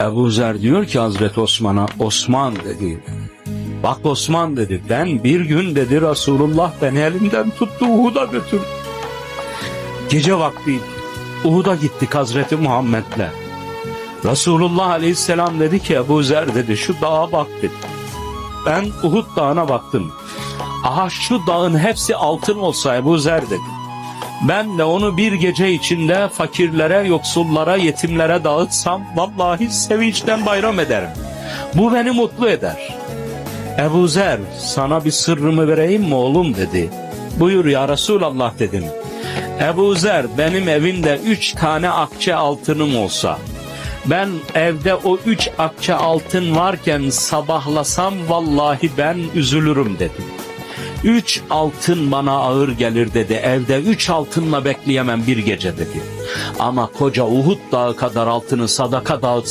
Ebu Zer diyor ki Hazreti Osman'a Osman dedi. Bak Osman dedi ben bir gün dedi Resulullah beni elimden tuttu Uhud'a götürdü. Gece vakti Uhud'a gittik Hazreti Muhammed'le. Resulullah Aleyhisselam dedi ki Ebu Zer dedi şu dağa bak dedi. Ben Uhud dağına baktım. Aha şu dağın hepsi altın olsa Ebu Zer dedi. Ben de onu bir gece içinde fakirlere, yoksullara, yetimlere dağıtsam vallahi sevinçten bayram ederim. Bu beni mutlu eder. Ebu Zer sana bir sırrımı vereyim mi oğlum dedi. Buyur ya Resulallah dedim. Ebu Zer benim evimde üç tane akçe altınım olsa ben evde o üç akçe altın varken sabahlasam vallahi ben üzülürüm dedim. Üç altın bana ağır gelir dedi. Evde üç altınla bekleyemem bir gece dedi. Ama koca Uhud dağı kadar altını sadaka dağıtsam